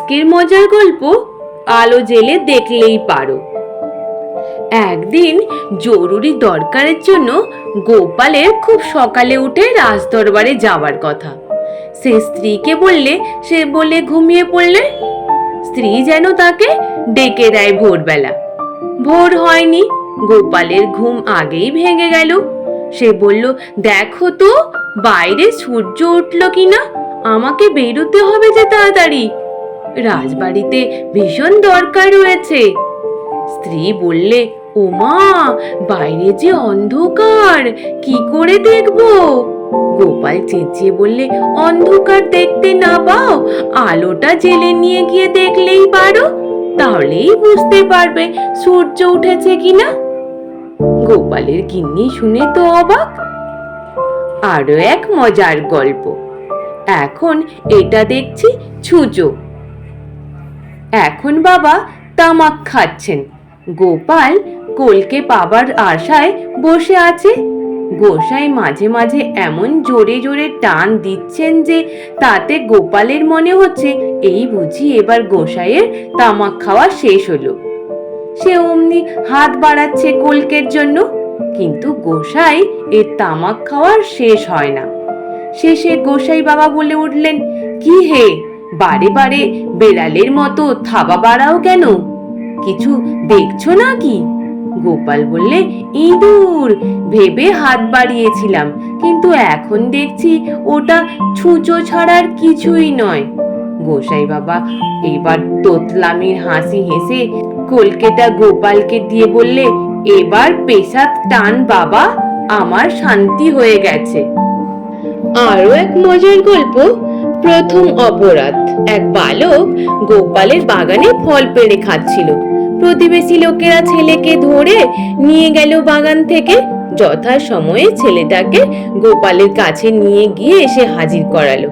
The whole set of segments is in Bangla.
আজকের মজার গল্প আলো জেলে দেখলেই পারো। একদিন জরুরি দরকারের জন্য গোপালের খুব সকালে উঠে রাজদরবারে যাওয়ার কথা। সে স্ত্রীকে বললে, সে বলে ঘুমিয়ে পড়লে? স্ত্রী যেন তাকে ডেকে দেয় ভোরবেলা। ভোর হয়নি, গোপালের ঘুম আগেই ভেঙে গেল। সে বলল, দেখো তো, বাইরে সূর্য উঠল কিনা? আমাকে বেরোতে হবে যে তাড়াতাড়ি। রাজবাড়িতে ভীষণ দরকার রয়েছে। স্ত্রী বললে, ওমা, বাইরে যে অন্ধকার, কি করে দেখব? গোপাল চেঁচিয়ে বললে, অন্ধকার দেখতে না পাও, আলোটা জেলে নিয়ে গিয়ে দেখলেই পারো, তাহলেই বুঝতে পারবে সূর্য উঠেছে কিনা। গোপালের গিন্নি শুনে তো অবাক। আরও এক মজার গল্প। এখন এটা দেখছি ছুঁচো। এখন বাবা তামাক খাচ্ছেন। গোপাল কোলকে পাবার আশায় বসে আছে। গোসাই মাঝে মাঝে এমন জোরে জোরে টান দিচ্ছেন যে তাতে গোপালের মনে হচ্ছে এই বুঝি এবার গোসাইয়ের তামাক খাওয়া শেষ হলো। সে অমনি হাত বাড়াচ্ছে কলকের জন্য, কিন্তু গোসাই এর তামাক খাওয়ার শেষ হয় না। শেষে গোসাই বাবা বলে উঠলেন, কি হে বারে বারে বেড়ালের মতো থাবা বাড়াও কেন? কিছু দেখছ না কি গোপাল বললে, ইঁদুর, ভেবে হাত বাড়িয়েছিলাম, কিন্তু এখন দেখছি ওটা ছুঁচো ছাড়ার কিছুই নয়। গোসাই বাবা এবার তোতলামির হাসি হেসে কলকেটা গোপালকে দিয়ে বললে, এবার পেশাদ টান বাবা, আমার শান্তি হয়ে গেছে। আরও এক মজার গল্প প্রথম অপরাধ। এক বালক গোপালের বাগানে ফল পেড়ে খাচ্ছিল। প্রতিবেশী লোকেরা ছেলেকে ধরে নিয়ে গেল বাগান থেকে। যথা সময়ে ছেলেটাকে গোপালের কাছে নিয়ে গিয়ে এসে হাজির করালো।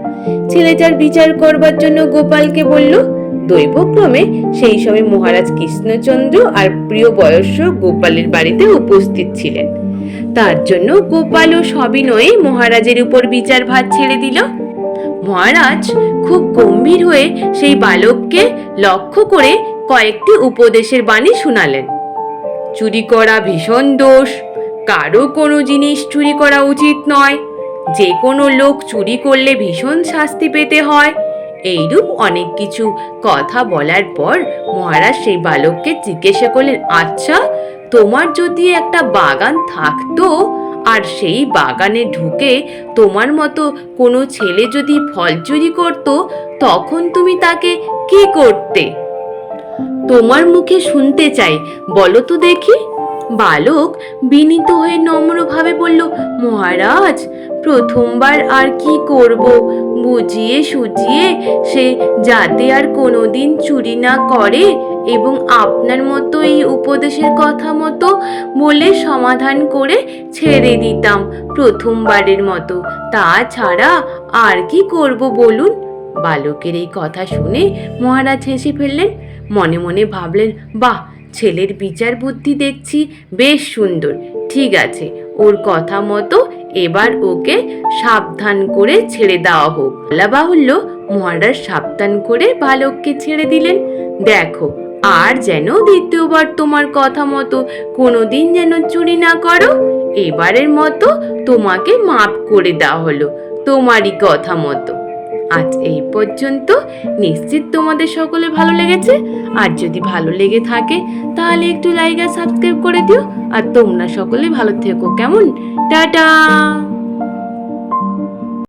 ছেলেটার বিচার করবার জন্য গোপালকে বলল, দৈবক্রমে সেই সময় মহারাজ কৃষ্ণচন্দ্র আর প্রিয় বয়স্ক গোপালের বাড়িতে উপস্থিত ছিলেন। তার জন্য গোপাল ও সবিনয়ে মহারাজের উপর বিচার ভাত ছেড়ে দিল। মহারাজ খুব গম্ভীর হয়ে সেই বালককে লক্ষ্য করে কয়েকটি উপদেশের বাণী শুনালেন। চুরি করা ভীষণ দোষ, কারও কোনো জিনিস চুরি করা উচিত নয়। যে কোনো লোক চুরি করলে ভীষণ শাস্তি পেতে হয়। এইরূপ অনেক কিছু কথা বলার পর মহারাজ সেই বালককে জিজ্ঞাসা করলেন আচ্ছা তোমার যদি একটা বাগান থাকতো আর সেই বাগানে ঢুকে তোমার মতো কোনো ছেলে যদি ফল চুরি করতো, তখন তুমি তাকে কি করতে? তোমার মুখে শুনতে চাই, বলো তো দেখি। বালক বিনীত হয়ে নম্রভাবে বলল, মহারাজ, প্রথমবার আর কি করব? বুঝিয়ে সুজিয়ে সে যাতে আর কোনোদিন চুরি না করে এবং আপনার মতো এই উপদেশের কথা মতো বলে সমাধান করে ছেড়ে দিতাম প্রথমবারের মতো। তাছাড়া আর কি করব বলুন? বালকের এই কথা শুনে মহারাজ হেসে ফেললেন। মনে মনে ভাবলেন, বাহ, ছেলের বিচার বুদ্ধি দেখছি, বেশ সুন্দর। ঠিক আছে, ওর কথা মতো এবার ওকে সাবধান করে ছেড়ে দেওয়া হোক। বলা বাহুল্য মহারাজ সাবধান করে বালককে ছেড়ে দিলেন। দেখো আর যেন দ্বিতীয়বার তোমার কথা মতো কোনোদিন যেন চুরি না করো, এবারের মতো তোমাকে মাফ করে দেওয়া হলো তোমারই কথা মতো। আজ এই পর্যন্ত নিশ্চিত তোমাদের সকলে ভালো লেগেছে। আর যদি ভালো লেগে থাকে, তাহলে একটু লাইক আর সাবস্ক্রাইব করে দিও। আর তোমরা সকলে ভালো থেকো, কেমন? টাটা!